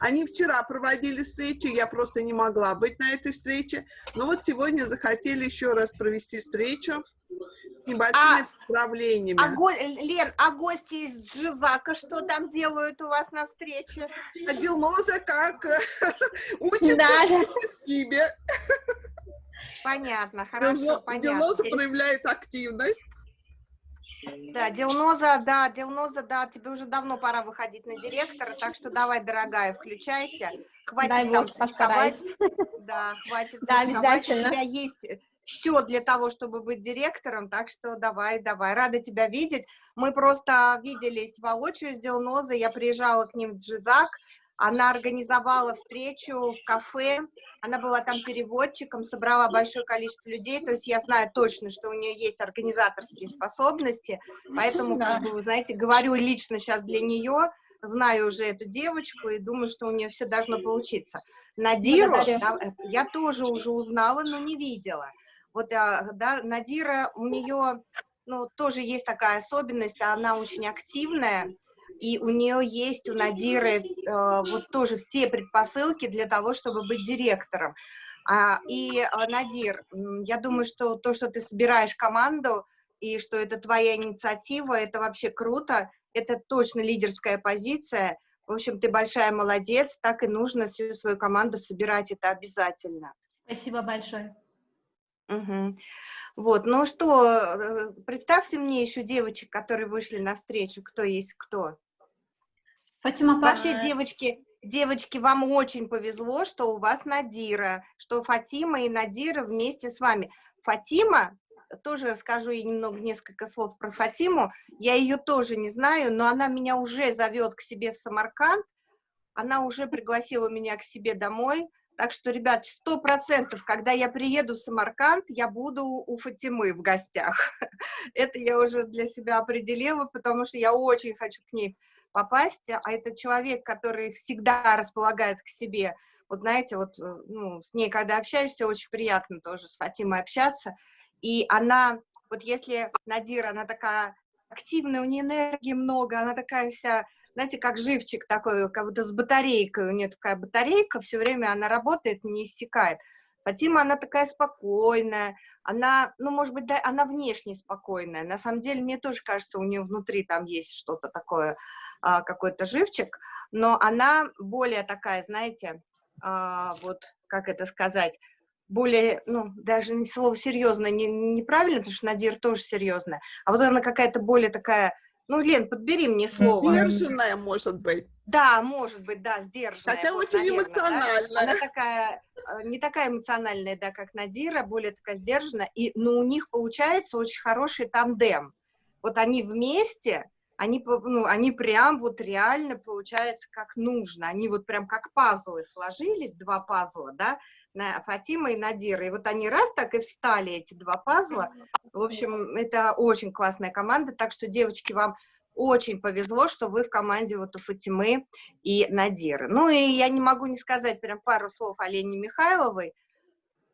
Они вчера проводили встречу, я просто не могла быть на этой встрече. Но вот сегодня захотели еще раз провести встречу с небольшими А- поправлениями. А го- Лен, а гости из Джизака что там делают у вас на встрече? А Дилноза как учится Да. в. Понятно, хорошо, понятно. Дилноза проявляет активность. Да, Дилноза, да, Дилноза, да, тебе уже давно пора выходить на директора, так что давай, дорогая, включайся. Хватит Дай там цинковать. постараюсь. Да, хватит Да, обязательно. У тебя есть все для того, чтобы быть директором, так что давай, давай. Рада тебя видеть. Мы просто виделись воочию с Дилнозой, я приезжала к ним в Джизак, она организовала встречу в кафе, она была там переводчиком, собрала большое количество людей, то есть я знаю точно, что у нее есть организаторские способности, поэтому, Да. как бы, вы знаете, говорю лично сейчас для нее, знаю уже эту девочку и думаю, что у нее все должно получиться. Надиру да, я тоже уже узнала, но не видела. Вот, а, да, Надира, у нее, ну, тоже есть такая особенность, она очень активная, и у нее есть, у Надиры, э, вот тоже все предпосылки для того, чтобы быть директором. А, и, а, Надир, я думаю, что то, что ты собираешь команду, и что это твоя инициатива, это вообще круто, это точно лидерская позиция. В общем, ты большая молодец, так и нужно всю свою команду собирать, это обязательно. Спасибо большое. Мгм. Вот, ну что, э, представьте мне еще девочек, которые вышли навстречу, кто есть кто. Фатима, Вообще, девочки, девочки, вам очень повезло, что у вас Надира, что Фатима и Надира вместе с вами. Фатима, тоже расскажу ей немного, несколько слов про Фатиму, я ее тоже не знаю, но она меня уже зовет к себе в Самарканд, она уже пригласила меня к себе домой, так что, ребят, сто процентов, когда я приеду в Самарканд, я буду у Фатимы в гостях. Это я уже для себя определила, потому что я очень хочу к ней попасть, а это человек, который всегда располагает к себе. Вот знаете, вот э, ну, с ней, когда общаешься, очень приятно тоже с Фатимой общаться. И она, вот если Надира, она такая активная, у нее энергии много, она такая вся, знаете, как живчик такой, как будто с батарейкой, у нее такая батарейка, все время она работает, не иссякает. Фатима, она такая спокойная, она, ну, может быть, да, она внешне спокойная. На самом деле, мне тоже кажется, у нее внутри там есть что-то такое, какой-то живчик, но она более такая, знаете, а, вот, как это сказать, более, ну, даже не слово серьезно, не, неправильно, потому что Надир тоже серьезная, а вот она какая-то более такая, ну, Лен, подбери мне слово. Сдержанная, может быть. Да, может быть, да, сдержанная. Хотя вот, очень наверно, да. эмоциональная. Она такая, э, не такая эмоциональная, да, как Надира, более такая сдержанная, и, но у них получается очень хороший тандем. Вот они вместе, они, ну, они прям вот реально получается как нужно. Они вот прям как пазлы сложились, два пазла, да, на Фатима и Надира. И вот они раз так и встали, эти два пазла. В общем, это очень классная команда, так что, девочки, вам очень повезло, что вы в команде вот у Фатимы и Надиры. Ну и я не могу не сказать прям пару слов о Лене Михайловой.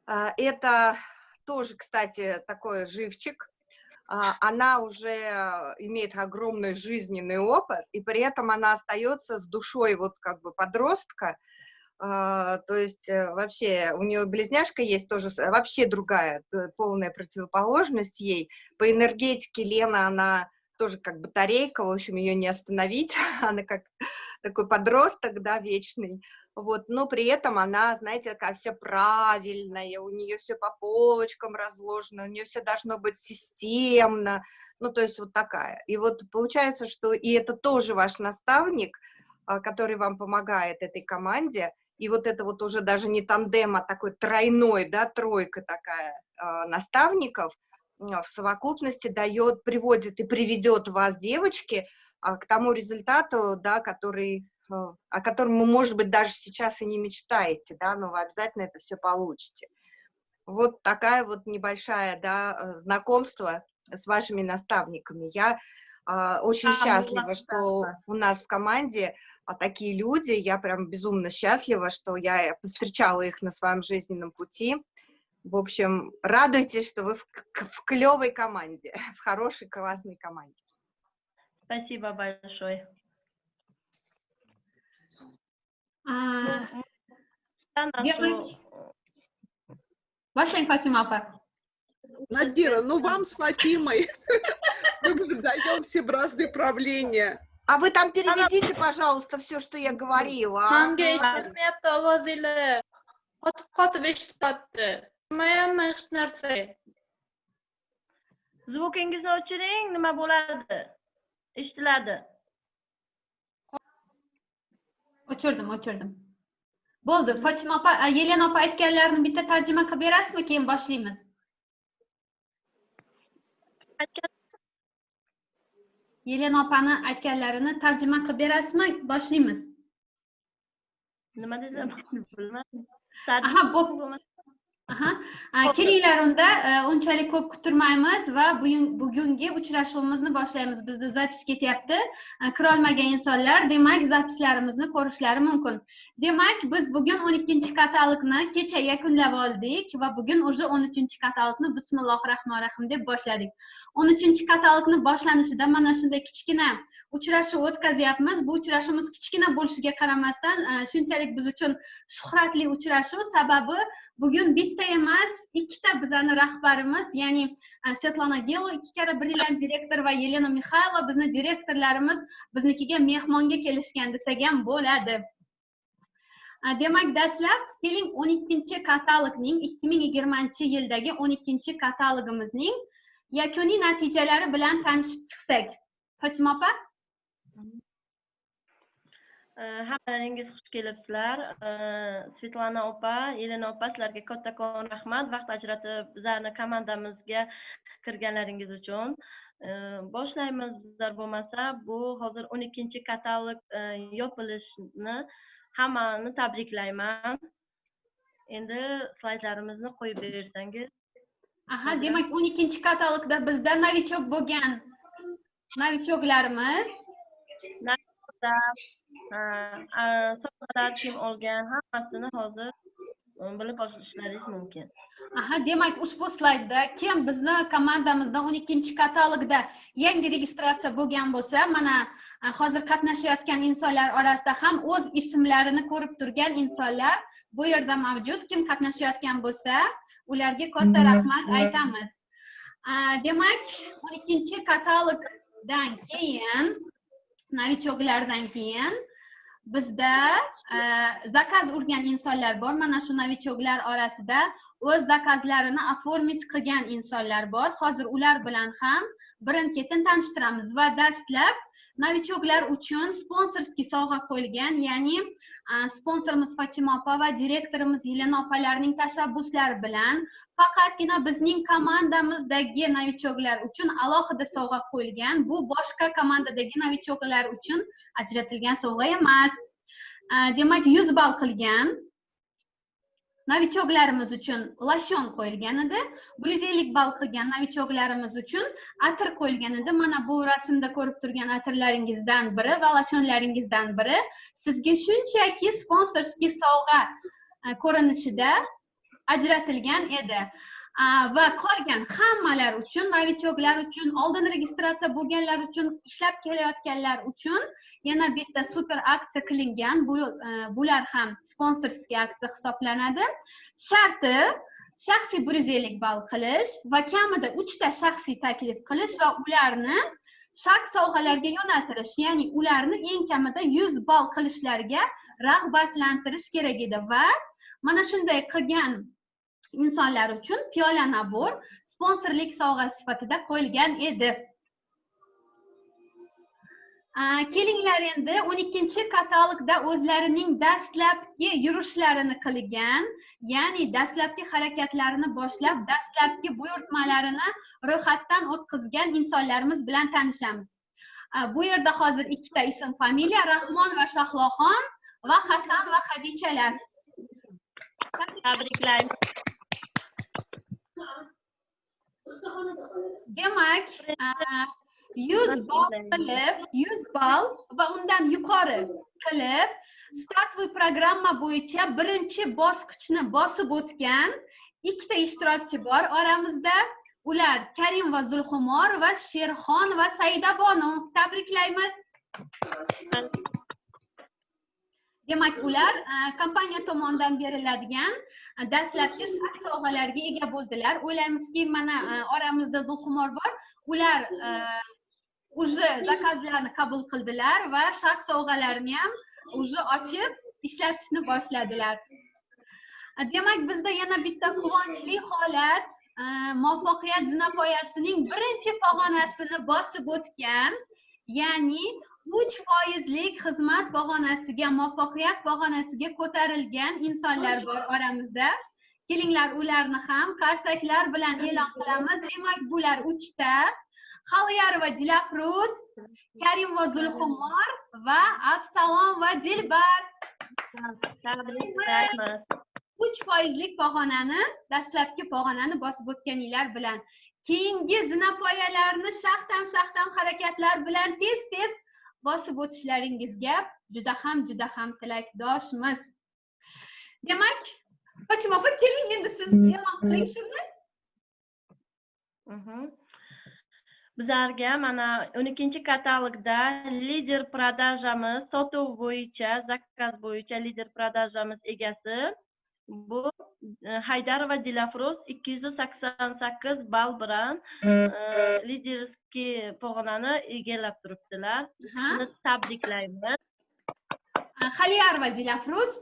А, Это тоже, кстати, такой живчик. А, Она уже имеет огромный жизненный опыт, и при этом она остается с душой вот как бы подростка. А, То есть э, вообще у нее близняшка есть тоже, вообще другая, э, полная противоположность ей. По энергетике Лена, она тоже как батарейка, в общем, ее не остановить. Она как такой подросток, да, вечный. Вот, но при этом она, знаете, такая вся правильная, у нее все по полочкам разложено, у нее все должно быть системно, ну, то есть вот такая. И вот получается, что и это тоже ваш наставник, а, который вам помогает этой команде, и вот это вот уже даже не тандем, а такой тройной, да, тройка такая а, наставников а, в совокупности дает, приводит и приведет вас, девочки, к тому результату, да, который, о котором вы, может быть, даже сейчас и не мечтаете, да, но вы обязательно это все получите. Вот такая вот небольшая, да, э, знакомство с вашими наставниками. Я а, очень Да, счастлива, что у нас в команде а, такие люди. Я прям безумно счастлива, что я повстречала их на своем жизненном пути. В общем, радуйтесь, что вы в, в клевой команде, в хорошей, классной команде. Спасибо большое. Делать. Ваша Фатима апа. Надира, ну вам с Фатимой. Мы даем все бразды правления. А вы там переведите, пожалуйста, все, что я говорила. А? Мамге иштермет авазиле. Хот хот вештатты. Моя мэшнерсе. Звукингизни o'chiring, nima bo'ladi? Eshitiladi. O'chirdim o'chirdim bo'ldi fotima opa a, yelena opa aytganlarini bitta tarjima qilib berasizmi keyin boshlaymiz yelena opani aytganlarini tarjima qilib berasizmi boshlaymiz Nima dedim? Bilmadim. Aha, bu- Aha. Kelinglar unda e, unchalik ko'p kuttirmaymiz va bugun bugungi uchrashuvimizni boshlaymiz. Bizda zapis ketyapti E, kirolmagan insonlar demak zapislarimizni ko'rishlari mumkin. Demak biz bugun o'n ikkinchi katalogni kecha yakunlab oldik va bugun уже o'n uchinchi katalogni bismillohi rohmanir rohim deb boshladik. o'n uchinchi katalogni boshlanishida mana shunday kichkina uchrashuv o'tkazyapmiz. Bu uchrashuvimiz kichkina bo'lishiga qaramasdan e, shunchalik biz uchun shuhratli uchrashuv. Sababi bugun bitta emas ikkita bizani rahbarimiz ya'ni e, svetlana gelo ikki karra brilliant direktor va yelena mixaylova bizni direktorlarimiz biznikiga mehmonga kelishgan desak ham bo'ladi. E, demak dastlab keling o'n ikkinchi katalogning ikki ming yigirmanchi yildagi o'n ikkinchi katalogimizning yakuniy natijalari bilan tanishib chiqsak. Fotima opa? Э, Hammalaringiz xush kelibsizlar. Svetlana opa, elena opa, sizlarga kattakon rahmat vaqt ajratib bizlarni komandamizga kirganlaringiz uchun. Э, boshlaymiz bizlar bo'lmasa, bu hozir 12 katalog э, yopilishini hammani tabriklayman. Endi slaydlarimizni qo'yib bersangiz. aha demak o'n ikkinchi katalogda bizda novichok bo'lgan novichoklarimiz Ha, a, sovg'alar kim olgan hammasini hozir e, bilib olishlaringiz mumkin. aha demak ushbu slaydda kim bizni komandamizda o'n ikkinchi katalogda yangi registratsiya bo'lgan bo'lsa mana e, hozir qatnashayotgan insonlar orasida ham o'z ismlarini ko'rib turgan insonlar bu yerda mavjud. Kim qatnashayotgan bo'lsa ularga katta rahmat aytamiz. A, demak o'n ikkinchi katalogdan keyin novichoklardan keyin bizda e, zakaz urgan insonlar bor. Mana shu novichoklar orasida o'z zakazlarini оформить qilgan insonlar bor. Hozir ular bilan ham birin ketin tanishtiramiz va dastlab novichoklar uchun sponsorskiy sovg'a qo'yilgan ya'ni sponsorimiz fotima opa va direktorimiz yelena opalarning tashabbuslari bilan faqatgina bizning komandamizdagi novichoklar uchun alohida sovg'a qo'yilgan bu boshqa komandadagi novichoklar uchun ajratilgan sovg'a emas. Demak yuz ball qilgan. Novichoklarimiz uchun loshon qo'yilgan edi bir yuz ellik ball qilgan novichoklarimiz uchun atir qo'yilgan edi mana bu rasmda ko'rib turgan atirlaringizdan biri va loshonlaringizdan biri sizga shunchaki sponsorskiy sovg'a e, ko'rinishida ajratilgan edi. Va qolgan hammalar uchun novichoklar uchun oldin registratsiya bo'lganlar uchun ishlab kelayotganlar uchun yana bitta super aksiya qilingan. Bu e, bular ham sponsorskiy aksiya hisoblanadi. Sharti shaxsiy bir yuz ellik ball qilish va kamida uchta shaxsiy taklif qilish va ularni shak sovg'alarga yo'naltirish ya'ni ularni eng kamida yuz ball qilishlariga rag'batlantirish kerak edi va mana shunday qilgan insonlar uchun piyola nabor sponsorlik sovg'a sifatida qo'yilgan edi. Kelinglar endi o'n ikkinchi katalogda o'zlarining dastlabki yurishlarini qilgan ya'ni dastlabki harakatlarini boshlab dastlabki buyurtmalarini ro'yxatdan o'tkazgan insonlarimiz bilan tanishamiz. Bu yerda hozir ikkita ism familiya rahmon va shahloxon va hasan va hadichalar Tabriklaymiz. Demak yuz ball qilib yuz ball va undan yuqori qilib startvoy programma bo'yicha birinchi bosqichni bosib o'tgan ikkita ishtirokchi bor oramizda. Ular karim va zulhumor va sherxon va saida bonu tabriklaymiz. Demak ular e, kompaniya tomonidan beriladigan e, dastlabki shart sovg'alarga ega bo'ldilar. O'ylaymizki mana e, oramizda zulhumor bor. Ular уже zakazlarni qabul qildilar va shart sovg'alarini ham уже ochib ishlatishni boshladilar. Demak bizda yana bitta quvonchli holat muvaffaqiyat zinapoyasining birinchi pog'onasini bosib o'tgan ya'ni uch foizlik xizmat pog'onasiga muvaffaqiyat pog'onasiga ko'tarilgan insonlar bor oramizda. Kelinglar ularni ham qarsaklar bilan e'lon qilamiz. Demak bular uchta. Xaliyarova dilafruz karimova zulhumor va avsalom va dilbar. Uch foizlik pog'onani dastlabki pog'onani bosib o'tganinglar bilan keyingi zinapoyalarni shaxtam shaxtam harakatlar bilan tez tez bosib o'tishlaringizga juda ham juda ham tilakdoshmiz. Demak fotima opa keling endi siz e'lon qiling shuni. Mhmm. Bizlarga mana o'n ikkinchi katalogda lider продажamiz sotuv bo'yicha zakaz bo'yicha lider продажamiz egasi bu e, haydarova dilafruz ikki yuz sakson sakkiz ball bilan liderskiy pog'onani egallab turibdilar. Uni tabriklaymiz. Haliyarova dilafruz?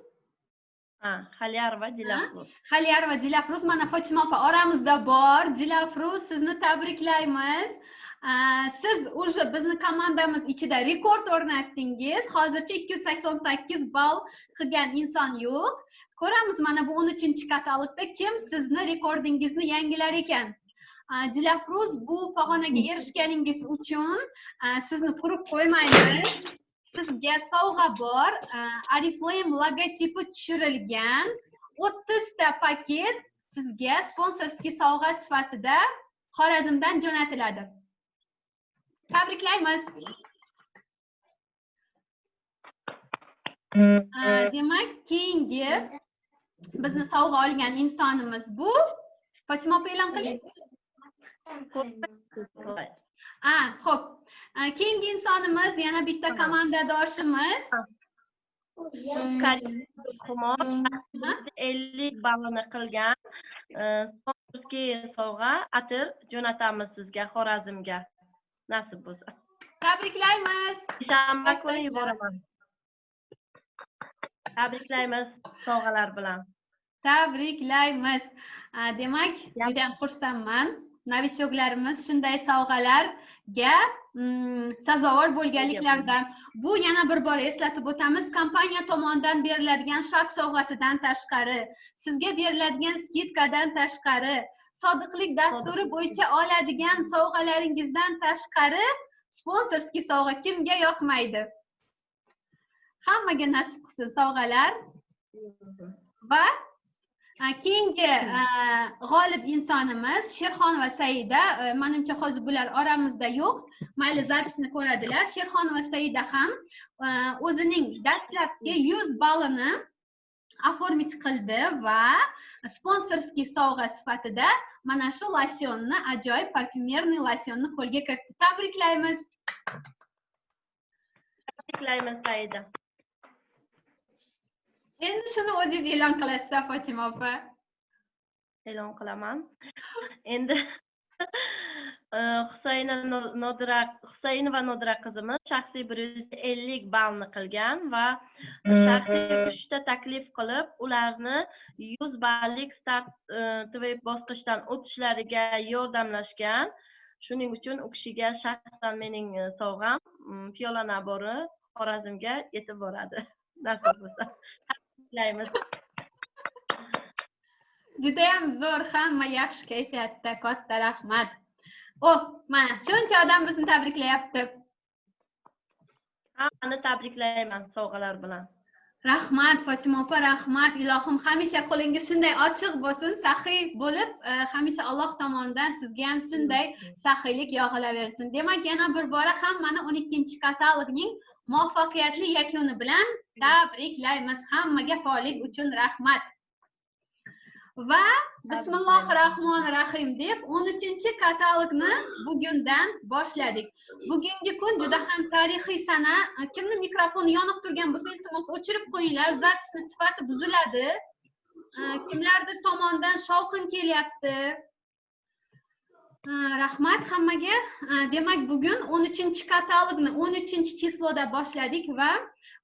Ha haliyarova dilafruz. Haliyarova dilafruz mana fotima opa oramizda bor. Dilafruz sizni tabriklaymiz. Siz уже bizni komandamiz ichida rekord o'rnatdingiz. Hozircha ikki yuz sakson sakkiz ball qilgan inson yo'q ko'ramiz mana bu o'n uchinchi katalogda kim sizni rekordingizni yangilar ekan? Dilafruz bu pog'onaga erishganingiz uchun sizni quruq qo'ymaymiz. Sizga sovg'a bor. Oriflame logotipi tushirilgan. o'ttizta paket sizga sponsorskiy sovg'a sifatida xorazmdan jo'natiladi. Tabriklaymiz. Demak keyingi bizni sovg'a olgan insonimiz bu. Fotima opa e'lon qiling ha ho'p keyingi insonimiz yana bitta komandadoshimiz. Ellik ballini qilgan. Sponsorskiy sovg'a atir jo'natamiz sizga xorazmga. Nasib bo'lsa. Tabriklaymiz. Shanba kuni yuboraman tabriklaymiz sovg'alar bilan. Tabriklaymiz. Demak judayam xursandman. Novichoklarimiz shunday sovg'alarga mm, sazovor bo'lganliklaridan. Bu yana bir bor eslatib o'tamiz kompaniya tomonidan beriladigan shak sovg'asidan tashqari sizga beriladigan skidkadan tashqari sodiqlik dasturi bo'yicha oladigan sovg'alaringizdan tashqari sponsorskiy sovg'a kimga yoqmaydi hammaga nasib qilsin sovg'alar. Va keyingi g'olib insonimiz sherxonova saida e, manimcha hozir bular oramizda yo'q. Mayli zapisni ko'radilar. Sherxonova saida ham e, o'zining dastlabki yuz ballini оформить qildi va sponsorskiy sovg'a sifatida mana shu losyonni ajoyib parfyumerniy losyonni qo'lga kiritdi. Tabriklaymiz. Tabriklaymiz saida. Endi shuni o'zingiz e'lon qilasiz fotima opa e'lon qilaman endi husayna nodira husaynova nodira qizimiz shaxsiy bir yuz ellik ballni qilgan va shaxsiy uchta taklif qilib ularni yuz ballik start tv bosqichdan o'tishlariga yordamlashgan. Shuning uchun u kishiga shaxsan mening sovg'am piyola nabori xorazmga yetib boradi. Nasib bo'lsa judayam zo'r hamma yaxshi kayfiyatda katta rahmat o mana shuncha odam bizni tabriklayapti hammani tabriklayman sovg'alar bilan rahmat fotima opa rahmat ilohim hamisha qo'lingiz shunday ochiq bo'lsin saxiy bo'lib hamisha alloh tomonidan sizga ham shunday saxiylik yog'ilaversin demak yana bir bora hammani o'n ikkinchi katalogning muvaffaqiyatli yakuni bilan tabriklaymiz hammaga faollik uchun rahmat. Va bismillohi rohmanir rohim deb o'n uchinchi katalogni bugundan boshladik. Bugungi kun juda ham tarixiy sana. Kimni mikrofoni yoniq turgan bo'lsa iltimos o'chirib qo'yinglar. Zapisni sifati buziladi. Kimlardir tomonidan shovqin kelyapti rahmat hammaga. Demak bugun o'n uchinchi katalogni o'n uchinchi chisloda boshladik va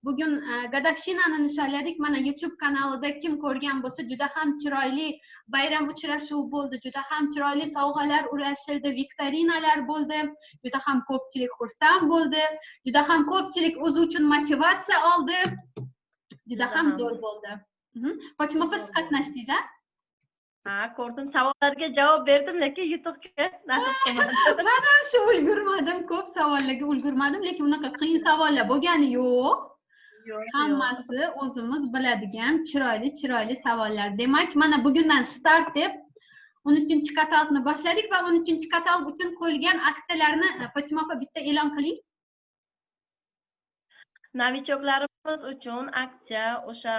bugun godovshinani nishonladik. Mana youtube kanalida kim ko'rgan bo'lsa juda ham chiroyli bayram uchrashuvi bo'ldi juda ham chiroyli sovg'alar ulashildi viktorinalar bo'ldi juda ham ko'pchilik xursand bo'ldi juda ham ko'pchilik o'zi uchun motivatsiya oldi juda ham zo'r bo'ldi. Fotima opa siz qatnashdingiz a ha ko'rdim. Savollarga javob berdim lekin yutuqqa nasib qilmadi man ham shu ulgurmadim. Ko'p savollarga ulgurmadim lekin unaqa qiyin savollar bo'lgani yo'q. Hammasi o'zimiz biladigan chiroyli chiroyli savollar. Demak mana bugundan start deb o'n uchinchi katalogni boshladik va o'n uchinchi katalog uchun qo'yilgan aksiyalarni fotima opa bitta e'lon qiling. Novichoklarimiz uchun aksiya o'sha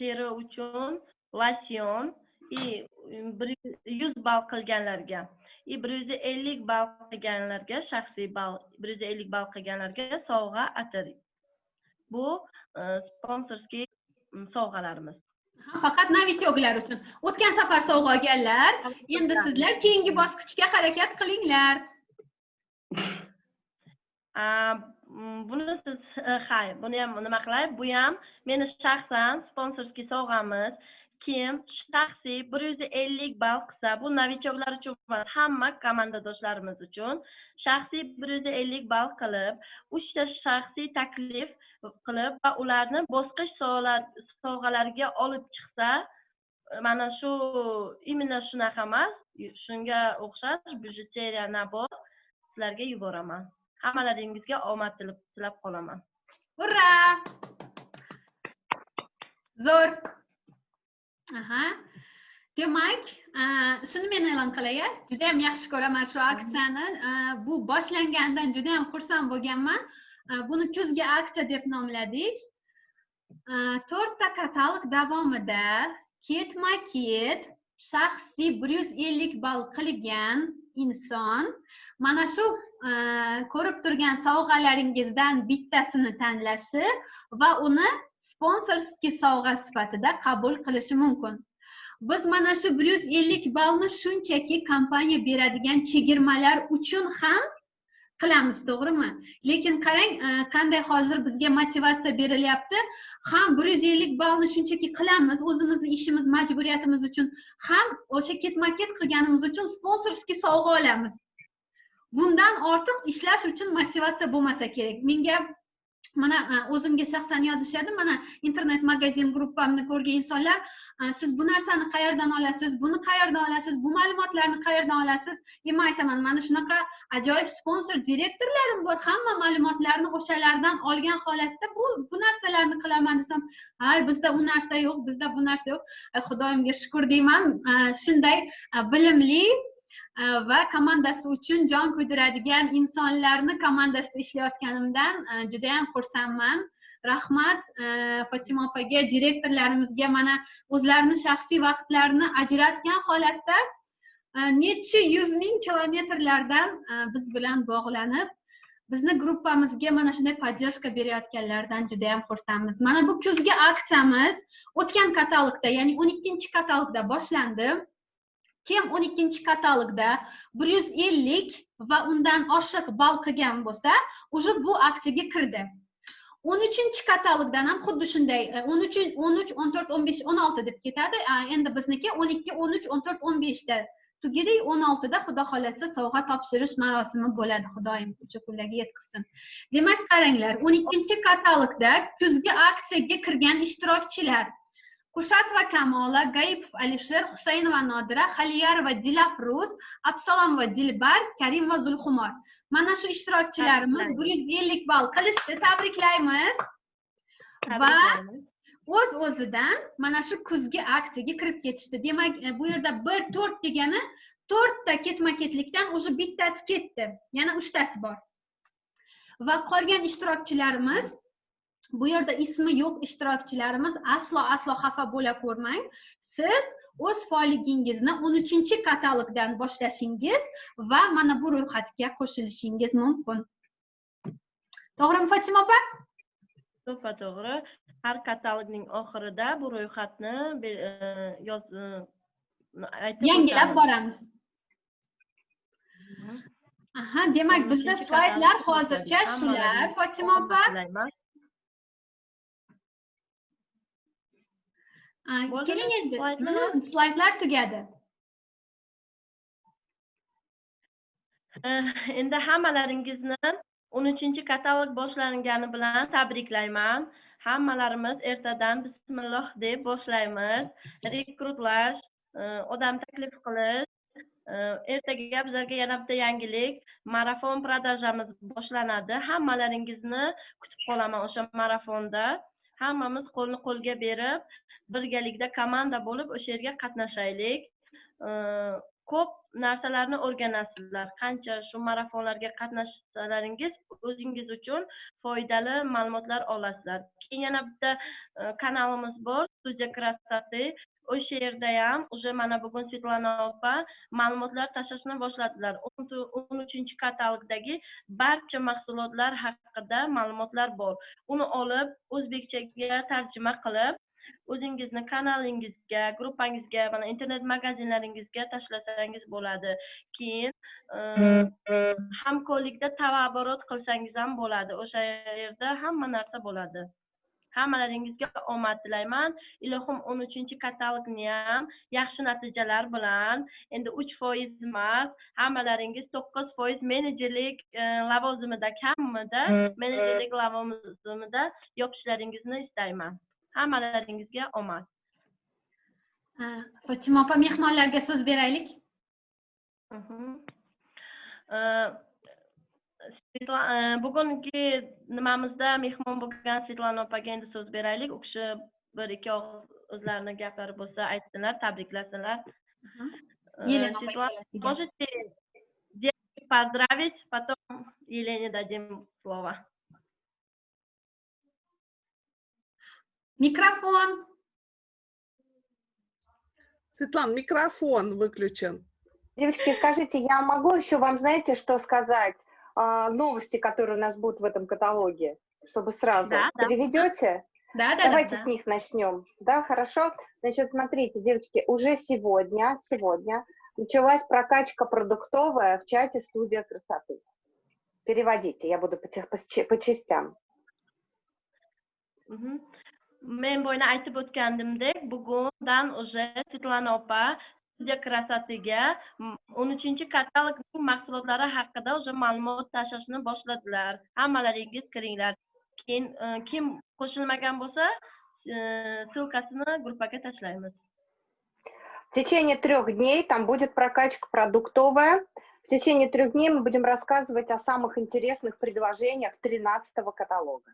teri uchun losyon и bir yuz ball qilganlarga и bir yuz ellik ball qilganlarga shaxsiy ball bir yuz ellik ball qilganlarga sovg'a atir bu sponsorskiy sovg'alarimiz faqat novichoklar uchun o'tgan safar sovg'a olganlar endi sizlar keyingi bosqichga harakat qilinglar buni siz ha buni ham nima qilay bu ham meni shaxsan sponsorskiy sovg'amiz kim? Shaxsiy bir yuz ellik ball qilsa bu novichoklar uchun emas hamma komandadoshlarimiz uchun shaxsiy bir yuz ellik ball qilib uchta shaxsiy taklif qilib va ularni bosqich sovg'alariga olib chiqsa mana shu именно shunaqa emas shunga o'xshash bijuteriya nabor sizlarga yuboraman. Hammalaringizga omad tilab qolaman. Ura zo'r. Aha. Demak shuni men e'lon qilay juda yam yaxshi ko'raman shu aksiyani. Bu boshlanganidan juda yam xursand bo'lganman. Buni kuzgi aksiya deb nomladik. To'rtta katalog davomida ketma ket shaxsiy bir yuz ellik ball qilgan inson. Mana shu ko'rib turgan sovg'alaringizdan bittasini tanlashi va uni sponsorskiy sovg'a sifatida qabul qilishi mumkin. Biz mana shu bir yuz ellik ballni shunchaki kompaniya beradigan chegirmalar uchun ham qilamiz to'g'rimi? Lekin qarang e, qanday hozir bizga motivatsiya berilyapti. Ham bir yuz ellik ballni shunchaki qilamiz o'zimizni ishimiz majburiyatimiz uchun ham o'sha ketma ket qilganimiz uchun sponsorskiy sovg'a olamiz. Bundan ortiq ishlash uchun motivatsiya bo'lmasa kerak. Menga mana e, o'zimga shaxsan yozishadi mana internet magazin gruppamni ko'rgan insonlar e, siz bu narsani qayerdan olasiz buni qayerdan olasiz bu ma'lumotlarni qayerdan olasiz? И man aytaman mana shunaqa ajoyib sponsor direktorlarim bor hamma ma'lumotlarni o'shalardan olgan holatda bu bu narsalarni qilaman desam hay bizda u narsa yo'q bizda bu narsa yo'q. Xudoyimga shukur deyman. Shunday bilimli va komandasi uchun jon kuydiradigan insonlarni komandasida ishlayotganimdan juda judayam xursandman. Rahmat e, fotima opaga direktorlarimizga mana o'zlarini shaxsiy vaqtlarini ajratgan holatda e, necha yuz ming kilometrlardan biz bilan bog'lanib bizni gruppamizga mana shunday поддержка berayotganlaridan judayam xursandmiz. Mana bu kuzgi aksiyamiz o'tgan katalogda ya'ni o'n ikkinchi katalogda boshlandi. Kim 12 katalogda 150 va undan oshiq ball qilgan bo'lsa уже bu aktiga kirdi. 13 katalogdan ham xuddi shunday 13 13 14 15 16 deb ketadi. Endi bizniki 12 13 14 15 da tugadi 16 da xudo xolasa sovg'a topshirish marosimi bo'ladi xudoyim o'sha kunlarga yetkazsin demak qaranglar 12 katalogda kuzgi aksiyaga kirgan ishtirokchilar Kushatova Kamola, Gaipov Alisher, Husaynova Nodira, Xaliyarova Dilafruz, Absalomova Dilbar, Karimova Zulxumor. Mana shu ishtirokchilarimiz bir yuz ellik ball qilishdi. Tabriklaymiz. Va o'z o'zidan mana shu kuzgi aksiyaga kirib ketishdi. Demak, e, bu yerda bir to'rt degani to'rtta ketma ketlikdan уже bittasi ketdi. Yana uchtasi bor. Va qolgan ishtirokchilarimiz bu yerda ismi yo'q ishtirokchilarimiz aslo aslo xafa bo'la ko'rmang. Siz o'z faolligingizni o'n uchinchi katalogdan boshlashingiz va mana bu ro'yxatga qo'shilishingiz mumkin. To'g'rimi fotima opa? To'ppa to'g'ri. Har katalogning oxirida bu ro'yxatni e, yoz e, yangilab boramiz. Aha demak bizda slaydlar hozircha shular fotima opa tilayman. Ah, Bo'ldi, keling endi slaydlar. Slaydlar tugadi Eh, endi hammalaringizni o'n uchinchi katalog boshlangani bilan tabriklayman. Hammalarimiz ertadan bismilloh deb boshlaymiz. Rekrutlash eh, odam taklif qilish eh, ertaga bizlarga yana bitta yangilik marafon продажamiz boshlanadi. Hammalaringizni kutib qolaman o'sha marafonda hammamiz qo'lni qo'lga berib birgalikda komanda bo'lib o'sha yerga qatnashaylik. Ko'p narsalarni o'rganasizlar. Qancha shu marafonlarga qatnashsalaringiz o'zingiz uchun foydali ma'lumotlar olasizlar. Keyin yana bitta e, kanalimiz bor. Studiya красоты o'sha yerda ham уже mana bugun svetlana opa ma'lumotlar tashlashni boshladilar. O'n uchinchi katalogdagi barcha mahsulotlar haqida ma'lumotlar bor. Uni olib o'zbekchaga tarjima qilib o'zingizni kanalingizga gruppangizga mana internet magazinlaringizga tashlasangiz bo'ladi. Keyin e, hamkorlikda tovaroborot qilsangiz ham bo'ladi. O'sha yerda hamma narsa bo'ladi hammalaringizga omad tilayman. Ilohim o'n uchinchi katalogni ham yaxshi natijalar bilan endi uch foiz emas hammalaringiz to'qqiz foiz menejerlik e, lavozimida kamida menejerlik lavozimida yopishlaringizni istayman. Hammalaringizga omad. Fotima opa mehmonlarga so'z beraylik. Mhm. Eh, Svetla- eh, bugungi nimamizda mehmon bo'lgan svetlana opaga endi so'z beraylik u kishi bir ikki og'iz o'zlarini gaplari bo'lsa aytsinlar tabriklasinlar Э, можете поздравить, потом Елене дадим слово. mikrofon Светлана, микрофон выключен. Девочки, скажите, я могу еще вам, знаете, что сказать? А, новости, которые у нас будут в этом каталоге, чтобы сразу. Да, да. Переведете? да да Давайте да с них начнем. Да, хорошо? Значит, смотрите, девочки, уже сегодня, сегодня началась прокачка продуктовая в чате «Студия красоты». Переводите, я буду по, по по частям. Men boyna aytib o'tgandimdek, bugundan уже Svetlana opa studiya krasatiga o'n uchinchi katalogning mahsulotlari haqida уже ma'lumot tashlashni boshladilar. Hammalaringiz kiringlar. Keyin e, kim qo'shilmagan bo'lsa, e, ссылкасini gruppaga tashlaymiz. В течение трех дней там будет прокачка продуктовая. В течение трех дней мы будем рассказывать о самых интересных предложениях 13 каталога.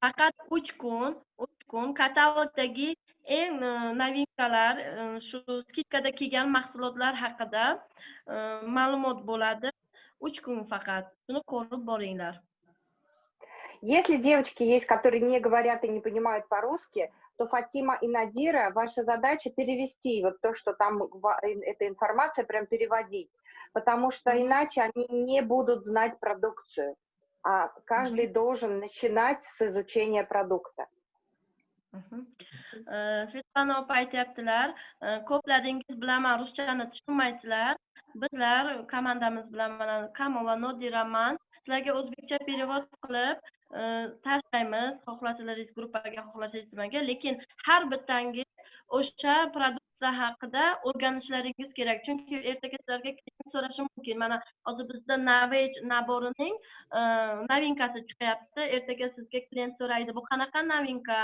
Faqat 3 kun, 3 kun katalogdagi eng e, novinkalar, e, shu skidkada kelgan mahsulotlar haqida e, ma'lumot bo'ladi. 3 kun faqat. Shuni ko'rib boringlar. Если девочки есть, которые не говорят и не понимают по-русски, то Фатима и Надира, ваша задача перевести вот то, что там э, эта информация, прям переводить, потому что иначе они не будут знать продукцию, каждый должен начинать с изучения продукта. Svetlana opa aytyaptilar, ko'plaringiz bilaman ruschani tushunmaysizlar. Bizlar komandamiz bilan mana Kamola Nodiraman sizlarga o'zbekcha perevod qilib tashlaymiz. Xohlasalaringiz gruppaga, xohlasangiz nimaga, lekin har bittangiz o'sha produksiya haqida o'rganishlaringiz kerak. Chunki ertaga sizlarga klient so'rashi mumkin. Mana hozir bizda navej naborining e, novinkasi chiqyapti. Ertaga sizga klient so'raydi, bu qanaqa novinka?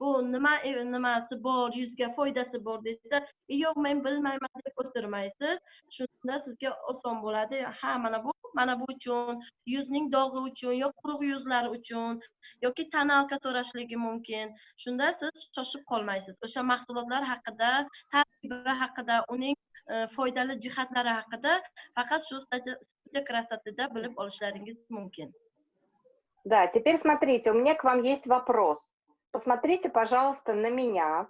bu nima e, nimasi bor yuzga foydasi bor desa yo'q men bilmayman deb o'tirmaysiz shunda sizga oson bo'ladi ha mana bu mana bu uchun yuzning dog'i uchun yo quruq yuzlar uchun yoki tonalka so'rashligi mumkin shunda siz shoshib qolmaysiz o'sha mahsulotlar haqida tarkibi haqida uning e, foydali jihatlari haqida faqat shu krasotida bilib olishlaringiz mumkin Да, теперь смотрите, у меня к вам есть вопрос. Посмотрите, пожалуйста, на меня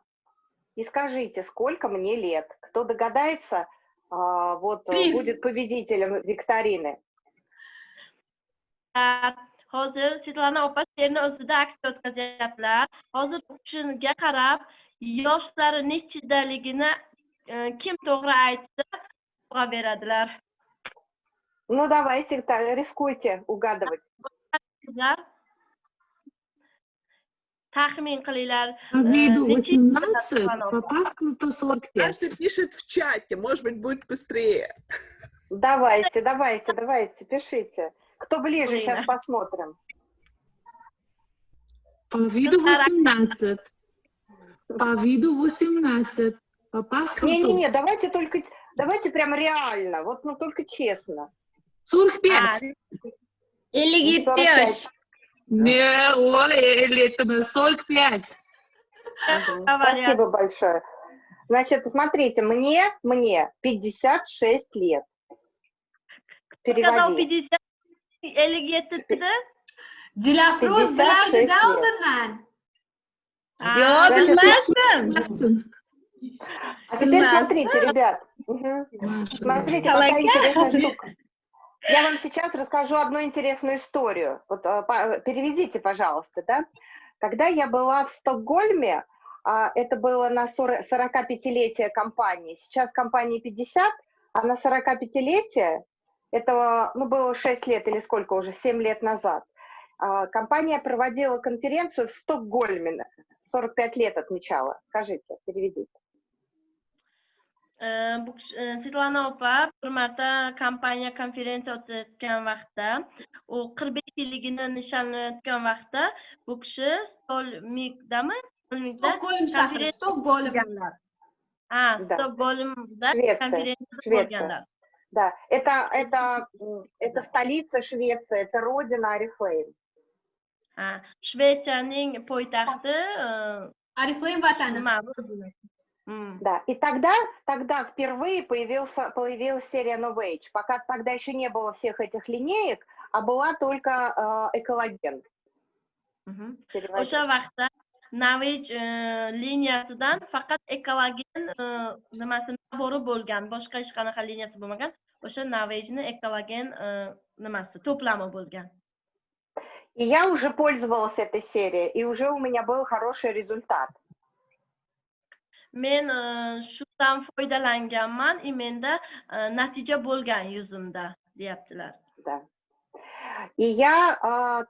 и скажите, сколько мне лет. Кто догадается, а, вот э, будет победителем викторины. Hozir Svetlana opa she'rni o'zida aks o'tkazyaptilar. Hozir u kishiga qarab, yoshlari nechidaligini e, kim to'g'ri aytsa, sovg'a beradilar. Ну, давайте, рискуйте угадывать. Qilinglar. По виду Э, 18, Светлана по паспорту 45. Настя пишет в чате, может быть, будет быстрее. Давайте, давайте, давайте, пишите. Кто ближе, сейчас посмотрим. По виду 18. По виду 18. По паспорту Не-не-не, давайте только, давайте прям реально, вот, ну, только честно. 45. Или 45. Не, ой, это мы 45. Мгм. Говорят. Спасибо большое. Значит, смотрите, мне, мне 56 лет. Сказал Переводи. 50, 57 dedi. Dilafruz 56 bilardi Ha, bilmasdim. Ясно. А теперь смотрите, ребят. Маша. Смотрите, какая интересная штука. Я вам сейчас расскажу одну интересную историю. Вот, по- переведите, пожалуйста, да? Когда я была в Стокгольме, а, это было на 40 45-летие компании. Сейчас компании 50, а на 45-летие, это ну, было 6 лет или сколько уже, 7 лет назад, а, компания проводила конференцию в Стокгольме. 45 лет отмечала. Скажите, переведите. Ee, bu kishi- e, Svetlana opa bir marta kompaniya konferensiya o'tayotgan vaqtda u 45 yilligini nishonlayotgan vaqtda bu kishi Stolmikdami? Stolmikda Stockholm shahri, konferensiya Stokgolm. bo'lganlar. Ha, Да. Stokgolmda konferensiyada Shvetsiya. bo'lganlar. Да, это, это, это столица Швеции, это родина Арифлейм. Shvetsiyaning poytaxti e, Oriflame vatani. nima? Hmm. Да, и тогда, тогда впервые появился, появилась серия No Age. Пока тогда еще не было всех этих линеек, а была только э, экологен. O'sha vaqtda navij e, liniyasidan faqat ekologen e, nimasi nabori bo'lgan boshqa hech qanaqa liniyasi bo'lmagan o'sha navejni ekologen e, nimasi to'plami bo'lgan И я уже пользовалась этой серией, и уже у меня был хороший результат. men e, shundan foydalanganman и menda e, natija bo'lgan yuzimda deyaptilar Да. И я, а,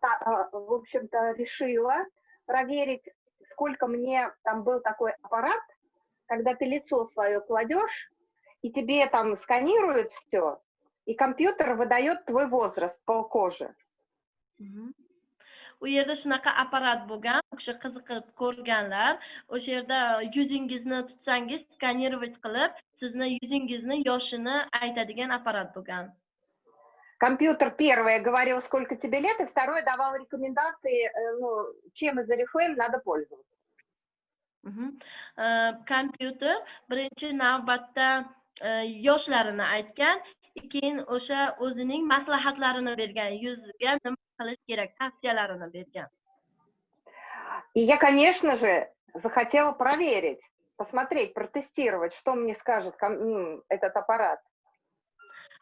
в общем-то, решила проверить, сколько мне там был такой аппарат, когда ты лицо свое кладешь, и тебе там сканируют все, и компьютер выдает твой возраст по коже. Mhm. U yerda shunaqa apparat bo'lgan u kishi qiziqib ko'rganlar o'sha yerda yuzingizni tutsangiz skanировать qilib sizni yuzingizni yoshini aytadigan apparat bo'lgan. Компьютер первое говорил, сколько тебе лет, и второе давал рекомендации, э, ну, чем из Oriflame надо пользоваться. Kompyuter birinchi navbatda yoshlarini aytgan keyin o'sha o'zining maslahatlarini bergan yuzga nima qilish kerak tavsiyalarini bergan И я, конечно же, захотела проверить, посмотреть, протестировать, что мне скажет этот аппарат.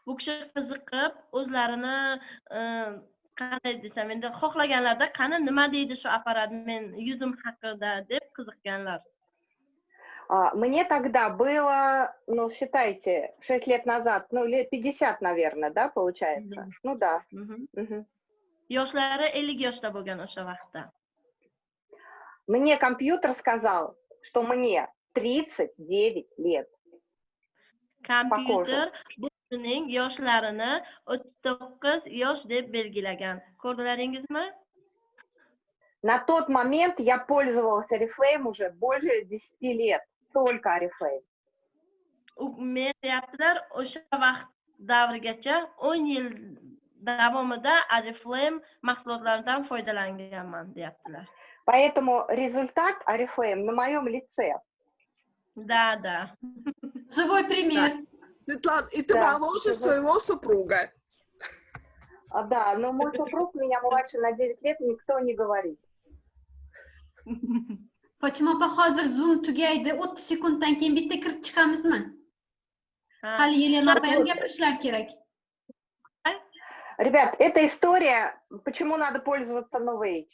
bu kishi qiziqib o'zlarini e, qanday desam endi xohlaganlarda qani nima deydi shu apparat men yuzim haqida deb qiziqganlar Мне тогда было, ну, считайте, 6 лет назад, ну, лет 50, наверное, да, получается? Мгм. Ну да. Yoshlari ellik yoshda bo'lgan o'sha vaqtda Мне компьютер сказал, что мне 39 лет. kompyuter bu kishining yoshlarini o'ttiz to'qqiz yosh deb belgilagan ko'rdilaringizmi На тот момент я пользовалась Oriflame уже больше 10 лет. Только Oriflame. men deyaptilar o'sha vaqt davrigacha o'n yil davomida oriflame mahsulotlaridan foydalanganman deyaptilar Поэтому результат Oriflame на моем лице. да да Живой пример. Светлана, и ты Да, моложе мгм. своего супруга. А, Да, но мой супруг меня младше на 9 лет, никто не говорит. fotima opa hozir zoom tugaydi o'ttiz sekunddan keyin bitta kirib chiqamizmi Ha, hali yelena opa ham gapirishlari kerak Ребят, эта история, почему надо пользоваться Новейдж.